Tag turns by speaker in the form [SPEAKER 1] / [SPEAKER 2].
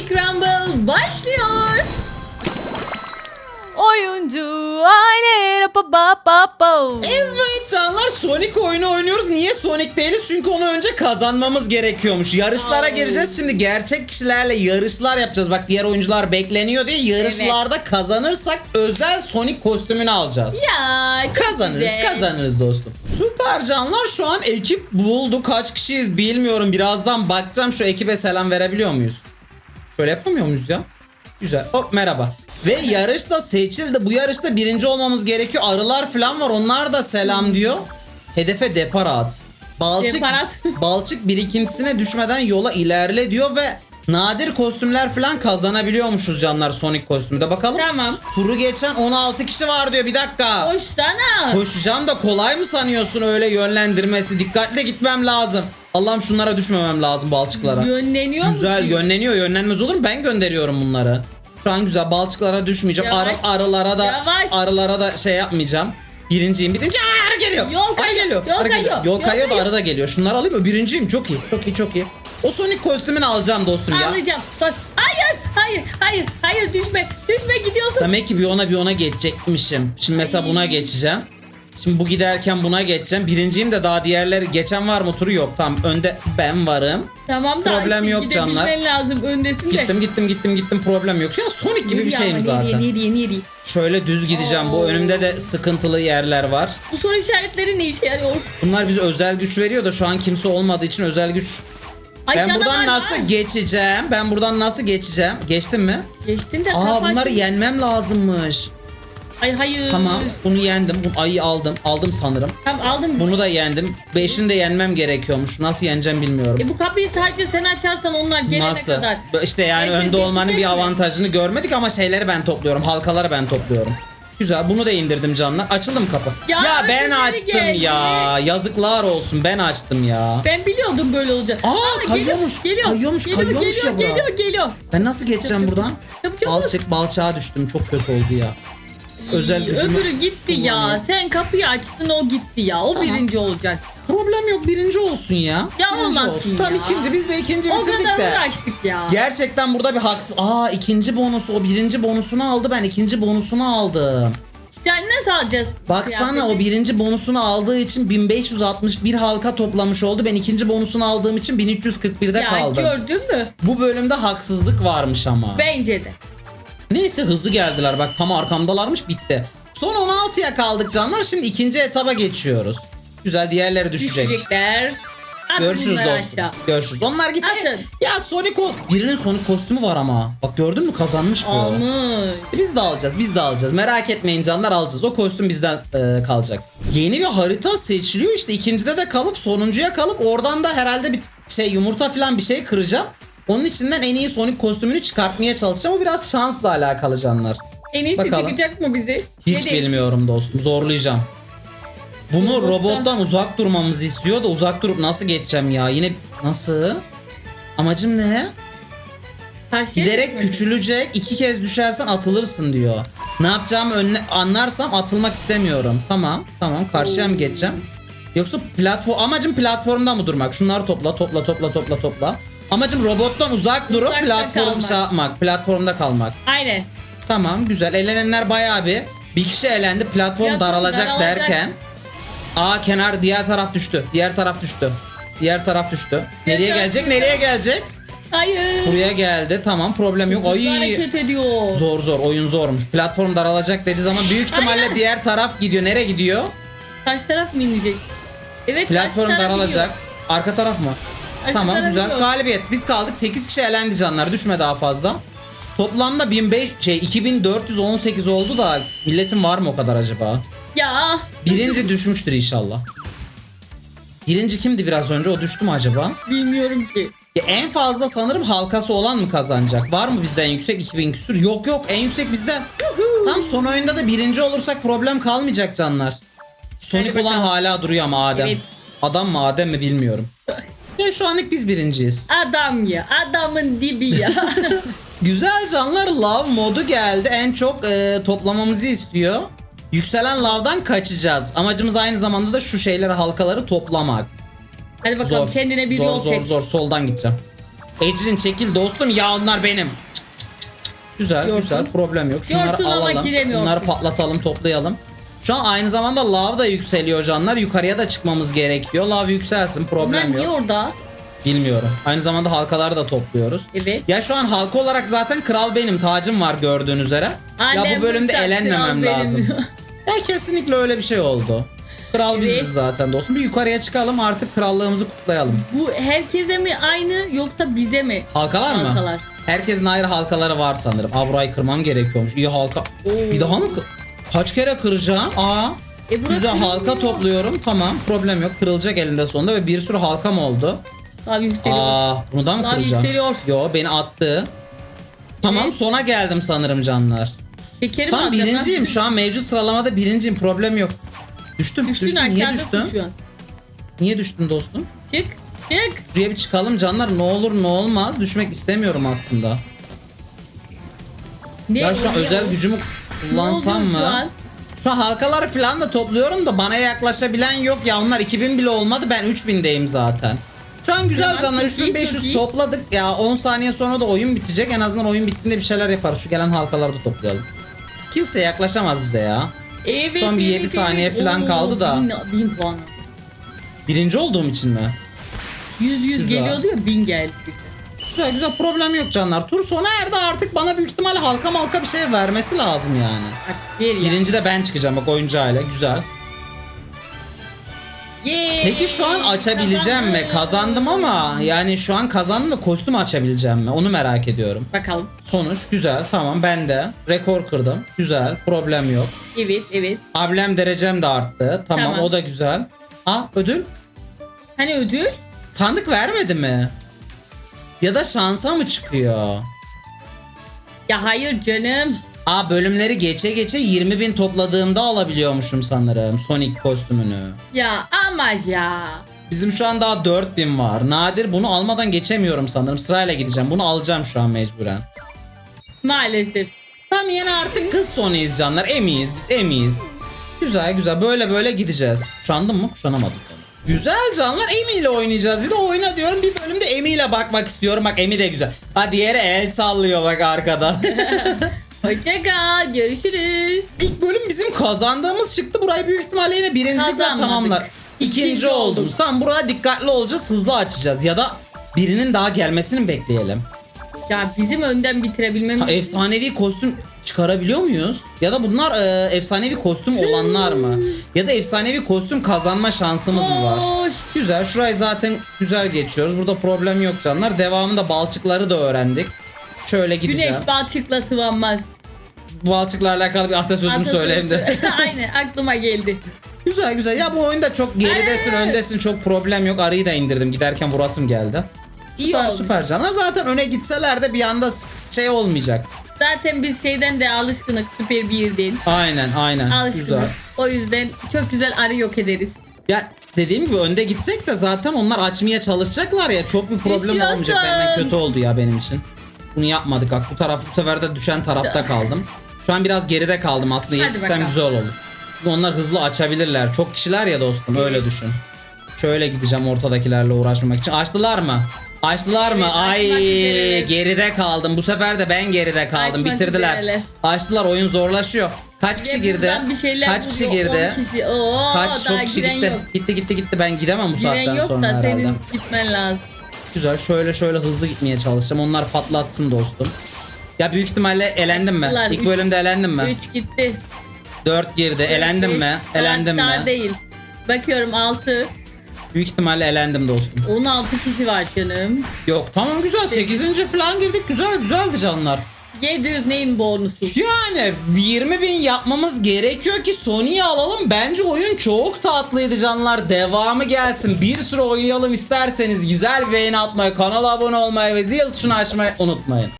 [SPEAKER 1] Sonic Rumble başlıyor.
[SPEAKER 2] Oyuncu aile pa pa pa pa.
[SPEAKER 3] Evet canlar Sonic oyunu oynuyoruz. Niye Sonic değiliz? Çünkü onu önce kazanmamız gerekiyormuş. Yarışlara
[SPEAKER 1] Ay.
[SPEAKER 3] gireceğiz. Şimdi gerçek kişilerle yarışlar yapacağız. Bak diğer oyuncular bekleniyor diye yarışlarda kazanırsak özel Sonic kostümünü alacağız.
[SPEAKER 1] Ya çok
[SPEAKER 3] Kazanırız
[SPEAKER 1] güzel.
[SPEAKER 3] kazanırız dostum. Süper canlar şu an ekip buldu. Kaç kişiyiz bilmiyorum. Birazdan bakacağım şu ekibe selam verebiliyor muyuz? Şöyle yapamıyor muyuz ya? Güzel. Hop merhaba. Ve yarışta seçildi. Bu yarışta birinci olmamız gerekiyor. Arılar falan var. Onlar da selam diyor. Hedefe depar at. Balçık,
[SPEAKER 1] Depar at.
[SPEAKER 3] balçık birikintisine düşmeden yola ilerle diyor ve nadir kostümler falan kazanabiliyormuşuz canlar Sonic kostümü de bakalım.
[SPEAKER 1] Tamam.
[SPEAKER 3] Turu geçen 16 kişi var diyor bir dakika.
[SPEAKER 1] Koşsana.
[SPEAKER 3] Koşacağım da kolay mı sanıyorsun öyle yönlendirmesi? Dikkatle gitmem lazım. Allah'ım şunlara düşmemem lazım balçıklara.
[SPEAKER 1] Yönleniyor mu
[SPEAKER 3] Güzel
[SPEAKER 1] ki?
[SPEAKER 3] yönleniyor yönlenmez olur mu? Ben gönderiyorum bunları. Şu an güzel balçıklara düşmeyeceğim.
[SPEAKER 1] Yavaş.
[SPEAKER 3] Arı, arılara da
[SPEAKER 1] Yavaş.
[SPEAKER 3] arılara da şey yapmayacağım. Birinciyim birinci. Aa, arı geliyor.
[SPEAKER 1] Yol
[SPEAKER 3] arı
[SPEAKER 1] kayıyor,
[SPEAKER 3] geliyor.
[SPEAKER 1] yol kayıyor.
[SPEAKER 3] Yol kayıyor da arı da geliyor. Şunları alayım mı? Birinciyim. Çok iyi. Çok iyi çok iyi. O Sonic kostümünü alacağım dostum ya.
[SPEAKER 1] Alacağım. Koş. Hayır, hayır, hayır, hayır düşme. Düşme gidiyorsun.
[SPEAKER 3] Demek ki bir ona bir ona geçecekmişim. Şimdi mesela buna geçeceğim. Şimdi bu giderken buna geçeceğim. Birinciyim de daha diğerleri geçen var mı turu yok. Tamam önde ben varım.
[SPEAKER 1] Tamam da
[SPEAKER 3] Problem
[SPEAKER 1] işte
[SPEAKER 3] yok canlar.
[SPEAKER 1] lazım öndesin de.
[SPEAKER 3] Gittim gittim gittim gittim problem yok. Ya Sonic gibi bir şeyim
[SPEAKER 1] ama,
[SPEAKER 3] zaten.
[SPEAKER 1] Nereye, nereye, nereye?
[SPEAKER 3] Şöyle düz gideceğim. Bu
[SPEAKER 1] Oo.
[SPEAKER 3] önümde de sıkıntılı yerler var.
[SPEAKER 1] Bu soru işaretleri ne işe yarıyor?
[SPEAKER 3] Bunlar bize özel güç veriyor da şu an kimse olmadığı için özel güç.
[SPEAKER 1] Ay
[SPEAKER 3] ben buradan nasıl geçeceğim? Ben buradan nasıl geçeceğim? Geçtim mi?
[SPEAKER 1] Geçtin de
[SPEAKER 3] Aa bunları yenmem lazımmış.
[SPEAKER 1] Ay hayır.
[SPEAKER 3] Tamam bunu yendim. Bu ayı aldım. Aldım sanırım.
[SPEAKER 1] Tamam aldım.
[SPEAKER 3] Bunu da yendim. Beşini de yenmem gerekiyormuş. Nasıl yeneceğim bilmiyorum.
[SPEAKER 1] E bu kapıyı sadece sen açarsan onlar gelene
[SPEAKER 3] Nasıl?
[SPEAKER 1] kadar.
[SPEAKER 3] İşte yani
[SPEAKER 1] Herkes
[SPEAKER 3] önde olmanın bir
[SPEAKER 1] mi?
[SPEAKER 3] avantajını görmedik ama şeyleri ben topluyorum. Halkaları ben topluyorum. Güzel bunu da indirdim canlar. Açıldı mı kapı?
[SPEAKER 1] Ya,
[SPEAKER 3] ben
[SPEAKER 1] öbürleri
[SPEAKER 3] açtım
[SPEAKER 1] geldi.
[SPEAKER 3] ya. Yazıklar olsun ben açtım ya.
[SPEAKER 1] Ben biliyordum böyle olacak.
[SPEAKER 3] Aa,
[SPEAKER 1] Ama
[SPEAKER 3] kayıyormuş,
[SPEAKER 1] Geliyor,
[SPEAKER 3] kayıyormuş,
[SPEAKER 1] geliyor,
[SPEAKER 3] kayıyormuş
[SPEAKER 1] geliyor,
[SPEAKER 3] ya bura.
[SPEAKER 1] geliyor, geliyor.
[SPEAKER 3] Ben nasıl geçeceğim
[SPEAKER 1] Çabuk,
[SPEAKER 3] buradan?
[SPEAKER 1] çabuk, çabuk.
[SPEAKER 3] Balçık balçağa düştüm. Çok kötü oldu ya. Özel gücümü
[SPEAKER 1] Öbürü gitti ya. Sen kapıyı açtın o gitti ya. O
[SPEAKER 3] Tamam.
[SPEAKER 1] birinci olacak.
[SPEAKER 3] Problem yok birinci olsun ya.
[SPEAKER 1] Ya
[SPEAKER 3] birinci
[SPEAKER 1] olmasın
[SPEAKER 3] olsun.
[SPEAKER 1] ya.
[SPEAKER 3] Tam ikinci biz de ikinci
[SPEAKER 1] O
[SPEAKER 3] bitirdik
[SPEAKER 1] kadar
[SPEAKER 3] de.
[SPEAKER 1] uğraştık ya.
[SPEAKER 3] Gerçekten burada bir haksız. Aa ikinci bonusu o birinci bonusunu aldı ben ikinci bonusunu aldım.
[SPEAKER 1] İşte nasıl alacağız?
[SPEAKER 3] Baksana o
[SPEAKER 1] kıyafeti?
[SPEAKER 3] birinci bonusunu aldığı için 1561 halka toplamış oldu. Ben ikinci bonusunu aldığım için 1341'de
[SPEAKER 1] Ya
[SPEAKER 3] kaldım.
[SPEAKER 1] gördün mü?
[SPEAKER 3] Bu bölümde haksızlık varmış ama.
[SPEAKER 1] Bence de.
[SPEAKER 3] Neyse hızlı geldiler bak tam arkamdalarmış bitti. Son 16'ya kaldık canlar şimdi ikinci etaba geçiyoruz. Güzel diğerleri düşecek.
[SPEAKER 1] Düşecekler. Atın
[SPEAKER 3] Görüşürüz dostum.
[SPEAKER 1] aşağı.
[SPEAKER 3] Görüşürüz. Onlar gitti.
[SPEAKER 1] Atın.
[SPEAKER 3] Ya Sonic o. Birinin Sonic kostümü var ama. Bak gördün mü kazanmış bu.
[SPEAKER 1] Almış.
[SPEAKER 3] Biz de alacağız, biz de alacağız. Merak etmeyin canlar alacağız. O kostüm bizden e, kalacak. Yeni bir harita seçiliyor işte ikincide de kalıp sonuncuya kalıp oradan da herhalde bir şey yumurta falan bir şey kıracağım. Onun içinden en iyi Sonic kostümünü çıkartmaya çalışacağım. O biraz şansla alakalı canlar.
[SPEAKER 1] En iyisi
[SPEAKER 3] Bakalım.
[SPEAKER 1] çıkacak mı bize?
[SPEAKER 3] Hiç
[SPEAKER 1] Ne
[SPEAKER 3] bilmiyorum dostum. Zorlayacağım. Bunu
[SPEAKER 1] Robottan-
[SPEAKER 3] robottan uzak durmamızı istiyor da uzak durup nasıl geçeceğim ya? Yine nasıl? Amacım ne?
[SPEAKER 1] Karşıya
[SPEAKER 3] Giderek küçülecek. iki kez düşersen atılırsın diyor. Ne yapacağımı önüne anlarsam atılmak istemiyorum. Tamam. Tamam. Karşıya mı geçeceğim? Yoksa platform amacım platformda mı durmak? Şunları topla, topla, topla, topla, topla. Amacım robottan uzak durup
[SPEAKER 1] Uzakta
[SPEAKER 3] platform
[SPEAKER 1] kalmak.
[SPEAKER 3] şey yapmak, platformda kalmak.
[SPEAKER 1] Aynen.
[SPEAKER 3] Tamam, güzel. Elenenler bayağı bir bir kişi elendi. Platform,
[SPEAKER 1] Platform
[SPEAKER 3] daralacak,
[SPEAKER 1] daralacak.
[SPEAKER 3] derken Aa kenar diğer taraf düştü. Diğer taraf düştü. Diğer taraf düştü. Nereye gelecek? Nereye gelecek?
[SPEAKER 1] Hayır.
[SPEAKER 3] Buraya geldi. Tamam problem yok. Ay
[SPEAKER 1] hareket ediyor.
[SPEAKER 3] zor zor oyun zormuş. Platform daralacak dediği zaman büyük ihtimalle
[SPEAKER 1] Aynen.
[SPEAKER 3] diğer taraf gidiyor. Nereye gidiyor?
[SPEAKER 1] Karşı taraf mı inecek? Evet
[SPEAKER 3] Platform
[SPEAKER 1] karşı taraf
[SPEAKER 3] daralacak.
[SPEAKER 1] iniyor.
[SPEAKER 3] Arka taraf mı?
[SPEAKER 1] Karşı
[SPEAKER 3] tamam
[SPEAKER 1] taraf
[SPEAKER 3] güzel.
[SPEAKER 1] yok.
[SPEAKER 3] Galibiyet. Biz kaldık. 8 kişi elendi canlar. Düşme daha fazla. Toplamda 1500 şey 2418 oldu da milletin var mı o kadar acaba?
[SPEAKER 1] Ya.
[SPEAKER 3] Birinci düşmüştür inşallah. Birinci kimdi biraz önce? O düştü mü acaba?
[SPEAKER 1] Bilmiyorum ki.
[SPEAKER 3] Ya en fazla sanırım halkası olan mı kazanacak? Var mı bizden yüksek 2000 küsür? Yok yok en yüksek bizden. Tam son oyunda da birinci olursak problem kalmayacak canlar. Sonic olan hala duruyor ama Adem.
[SPEAKER 1] Evet.
[SPEAKER 3] Adam mı Adem mi bilmiyorum. Ya şu anlık biz birinciyiz.
[SPEAKER 1] Adam ya. Adamın dibi ya.
[SPEAKER 3] Güzel canlar love modu geldi. En çok e, toplamamızı istiyor. Yükselen lavdan kaçacağız. Amacımız aynı zamanda da şu şeyleri halkaları toplamak.
[SPEAKER 1] Hadi bakalım
[SPEAKER 3] Zor.
[SPEAKER 1] kendine bir
[SPEAKER 3] zor,
[SPEAKER 1] yol
[SPEAKER 3] zor,
[SPEAKER 1] seç.
[SPEAKER 3] Zor Soldan gideceğim. Ecrin çekil dostum ya onlar benim. Güzel
[SPEAKER 1] Görsün.
[SPEAKER 3] güzel problem yok. Şunları
[SPEAKER 1] Görsün
[SPEAKER 3] alalım. Bunları patlatalım toplayalım. Şu an aynı zamanda lav da yükseliyor canlar. Yukarıya da çıkmamız gerekiyor. Lav yükselsin
[SPEAKER 1] Bunlar
[SPEAKER 3] problem
[SPEAKER 1] niye
[SPEAKER 3] yok.
[SPEAKER 1] orada?
[SPEAKER 3] Bilmiyorum. Aynı zamanda halkaları da topluyoruz.
[SPEAKER 1] Evet.
[SPEAKER 3] Ya şu an halka olarak zaten kral benim. Tacım var gördüğün üzere. ya
[SPEAKER 1] Annem
[SPEAKER 3] bu bölümde
[SPEAKER 1] Bursa,
[SPEAKER 3] elenmemem
[SPEAKER 1] kral benim
[SPEAKER 3] lazım. ya kesinlikle öyle bir şey oldu. Kral
[SPEAKER 1] Evet.
[SPEAKER 3] biziz zaten dostum. Bir yukarıya çıkalım artık krallığımızı kutlayalım.
[SPEAKER 1] Bu herkese mi aynı yoksa bize mi?
[SPEAKER 3] Halkalar mı?
[SPEAKER 1] Halkalar.
[SPEAKER 3] Herkesin ayrı halkaları var sanırım. Aa burayı kırmam gerekiyormuş. İyi halka. Bir daha mı? kı- Kaç kere kıracağım? Aa.
[SPEAKER 1] E, burası
[SPEAKER 3] Güzel halka
[SPEAKER 1] kırılmıyor.
[SPEAKER 3] topluyorum. Tamam problem yok. Kırılacak elinde sonunda ve bir sürü halkam oldu.
[SPEAKER 1] Abi yükseliyor.
[SPEAKER 3] Aa bunu da mı
[SPEAKER 1] Daha
[SPEAKER 3] kıracağım?
[SPEAKER 1] yükseliyor.
[SPEAKER 3] Yo beni attı. Tamam
[SPEAKER 1] Evet.
[SPEAKER 3] sona geldim sanırım canlar.
[SPEAKER 1] Şekerim
[SPEAKER 3] Tam birinciyim. Şu an mevcut sıralamada birinciyim. Problem yok. Düştüm.
[SPEAKER 1] Düştün
[SPEAKER 3] düştüm. Niye
[SPEAKER 1] aşağıdasın
[SPEAKER 3] düştün?
[SPEAKER 1] şu an.
[SPEAKER 3] Niye düştün dostum?
[SPEAKER 1] Çık. Çık.
[SPEAKER 3] Şuraya bir çıkalım canlar. Ne olur ne olmaz. Düşmek istemiyorum aslında.
[SPEAKER 1] Ne
[SPEAKER 3] ya şu an
[SPEAKER 1] oluyor?
[SPEAKER 3] özel gücümü
[SPEAKER 1] Ne
[SPEAKER 3] kullansam mı?
[SPEAKER 1] An?
[SPEAKER 3] Şu an halkaları falan da topluyorum da bana yaklaşabilen yok ya onlar 2000 bile olmadı ben 3000'deyim zaten. Şu an güzel
[SPEAKER 1] Tamam,
[SPEAKER 3] canlar
[SPEAKER 1] çok iyi,
[SPEAKER 3] 3500
[SPEAKER 1] çok iyi.
[SPEAKER 3] topladık ya 10 saniye sonra da oyun bitecek en azından oyun bittiğinde bir şeyler yaparız şu gelen halkaları da toplayalım. Kimse yaklaşamaz bize ya.
[SPEAKER 1] Evet,
[SPEAKER 3] Son bir yedi saniye falan kaldı da.
[SPEAKER 1] Bin, bin puan.
[SPEAKER 3] Birinci olduğum için mi?
[SPEAKER 1] 100 100
[SPEAKER 3] Güzel.
[SPEAKER 1] geliyordu ya bin geldi.
[SPEAKER 3] Güzel güzel problem yok canlar. Tur sona erdi artık bana büyük ihtimalle halka malka bir şey vermesi lazım yani.
[SPEAKER 1] Artık ver ya.
[SPEAKER 3] Birinci de ben çıkacağım bak oyuncu hale güzel.
[SPEAKER 1] Yay.
[SPEAKER 3] Peki şu an açabileceğim mi?
[SPEAKER 1] Kazandım.
[SPEAKER 3] Kazandım ama yani şu an kazandım da kostüm açabileceğim mi? Onu merak ediyorum.
[SPEAKER 1] Bakalım.
[SPEAKER 3] Sonuç güzel tamam ben de rekor kırdım. Güzel problem yok.
[SPEAKER 1] Evet evet.
[SPEAKER 3] Ablem derecem de arttı. Tamam,
[SPEAKER 1] Tamam.
[SPEAKER 3] o da güzel. Aa ödül?
[SPEAKER 1] Hani ödül?
[SPEAKER 3] Sandık vermedi mi? Ya da şansa mı çıkıyor?
[SPEAKER 1] Ya hayır canım.
[SPEAKER 3] Aa bölümleri geçe geçe 20 bin topladığımda alabiliyormuşum sanırım Sonic kostümünü.
[SPEAKER 1] Ya ama ya.
[SPEAKER 3] Bizim şu an daha 4000 var. Nadir bunu almadan geçemiyorum sanırım. Sırayla gideceğim. Bunu alacağım şu an mecburen.
[SPEAKER 1] Maalesef.
[SPEAKER 3] Tam yine artık kız Sony'yiz canlar. Emiyiz biz emiyiz. Güzel güzel böyle böyle gideceğiz. Kuşandım mı? Kuşanamadım. Güzel canlar Emi ile oynayacağız. Bir de oyna diyorum bir bölümde Emi ile bakmak istiyorum. Bak Emi de güzel. Ha diğeri el sallıyor bak arkada.
[SPEAKER 1] Hoşça kal. Görüşürüz.
[SPEAKER 3] İlk bölüm bizim kazandığımız çıktı. Burayı büyük ihtimalle yine birincilikle
[SPEAKER 1] Kazanmadık.
[SPEAKER 3] tamamlar. İkinci,
[SPEAKER 1] İkinci
[SPEAKER 3] oldunuz.
[SPEAKER 1] olduk.
[SPEAKER 3] Tamam buraya dikkatli olacağız. Hızlı açacağız. Ya da birinin daha gelmesini bekleyelim?
[SPEAKER 1] Ya bizim önden bitirebilmemiz.
[SPEAKER 3] Ha, efsanevi kostüm çıkarabiliyor muyuz? Ya da bunlar e, efsanevi kostüm olanlar mı? Ya da efsanevi kostüm kazanma şansımız mı var?
[SPEAKER 1] Hoş.
[SPEAKER 3] Güzel. Şurayı zaten güzel geçiyoruz. Burada problem yok canlar. Devamında balçıkları da öğrendik. Şöyle gideceğim.
[SPEAKER 1] Güneş balçıkla sıvanmaz.
[SPEAKER 3] Bu balçıklarla alakalı bir atasözümü
[SPEAKER 1] Atasözü.
[SPEAKER 3] söyleyeyim de.
[SPEAKER 1] Aynen aklıma geldi.
[SPEAKER 3] güzel güzel. Ya bu oyunda çok geridesin,
[SPEAKER 1] Evet.
[SPEAKER 3] öndesin. Çok problem yok. Arıyı da indirdim. Giderken vurasım geldi.
[SPEAKER 1] İyi
[SPEAKER 3] Süper
[SPEAKER 1] olmuş.
[SPEAKER 3] süper canlar. Zaten öne gitseler de bir anda şey olmayacak.
[SPEAKER 1] Zaten biz şeyden de alışkınık süper birden.
[SPEAKER 3] Aynen aynen.
[SPEAKER 1] Alışkınız.
[SPEAKER 3] Güzel.
[SPEAKER 1] O yüzden çok güzel arı yok ederiz.
[SPEAKER 3] Ya dediğim gibi önde gitsek de zaten onlar açmaya çalışacaklar ya çok bir problem
[SPEAKER 1] Düşüyorsun.
[SPEAKER 3] olmayacak. Benden kötü oldu ya benim için. Bunu yapmadık bak bu taraf bu sefer de düşen tarafta kaldım. Şu an biraz geride kaldım aslında
[SPEAKER 1] Hadi
[SPEAKER 3] yetişsem
[SPEAKER 1] bakalım.
[SPEAKER 3] güzel olur. Çünkü onlar hızlı açabilirler. Çok kişiler ya dostum öyle
[SPEAKER 1] Evet.
[SPEAKER 3] düşün. Şöyle gideceğim ortadakilerle uğraşmamak için. Açtılar mı? Açtılar mı?
[SPEAKER 1] Evet,
[SPEAKER 3] Ay
[SPEAKER 1] açmak üzereler.
[SPEAKER 3] geride kaldım. Bu sefer de ben geride kaldım.
[SPEAKER 1] Açmak
[SPEAKER 3] Bitirdiler.
[SPEAKER 1] üzereler.
[SPEAKER 3] Açtılar oyun zorlaşıyor. Kaç kişi girdi?
[SPEAKER 1] buradan Bir şeyler
[SPEAKER 3] Kaç kişi
[SPEAKER 1] vuruyor,
[SPEAKER 3] girdi?
[SPEAKER 1] 10 kişi. Oo,
[SPEAKER 3] Kaç
[SPEAKER 1] daha
[SPEAKER 3] çok kişi
[SPEAKER 1] giren
[SPEAKER 3] gitti.
[SPEAKER 1] Yok.
[SPEAKER 3] Gitti gitti gitti ben gidemem bu saatten
[SPEAKER 1] Giren yok
[SPEAKER 3] sonra
[SPEAKER 1] da
[SPEAKER 3] herhalde.
[SPEAKER 1] senin gitmen lazım.
[SPEAKER 3] Güzel şöyle şöyle hızlı gitmeye çalışacağım. Onlar patlatsın dostum. Ya büyük ihtimalle elendim mi?
[SPEAKER 1] Açtılar,
[SPEAKER 3] İlk
[SPEAKER 1] üç.
[SPEAKER 3] bölümde elendim mi?
[SPEAKER 1] 3 gitti.
[SPEAKER 3] 4 girdi. Elendim mi?
[SPEAKER 1] Beş.
[SPEAKER 3] Elendim
[SPEAKER 1] Daha
[SPEAKER 3] mi?
[SPEAKER 1] değil. Bakıyorum 6.
[SPEAKER 3] Büyük ihtimalle elendim dostum.
[SPEAKER 1] 16 kişi var canım.
[SPEAKER 3] Yok tamam güzel 8. falan girdik. Güzel güzeldi canlar.
[SPEAKER 1] 700 neyin bonusu?
[SPEAKER 3] Yani 20 bin yapmamız gerekiyor ki Sony'yi alalım. Bence oyun çok tatlıydı canlar. Devamı gelsin. Bir sürü oynayalım isterseniz güzel beğeni atmayı, kanala abone olmayı ve zil tuşunu açmayı unutmayın.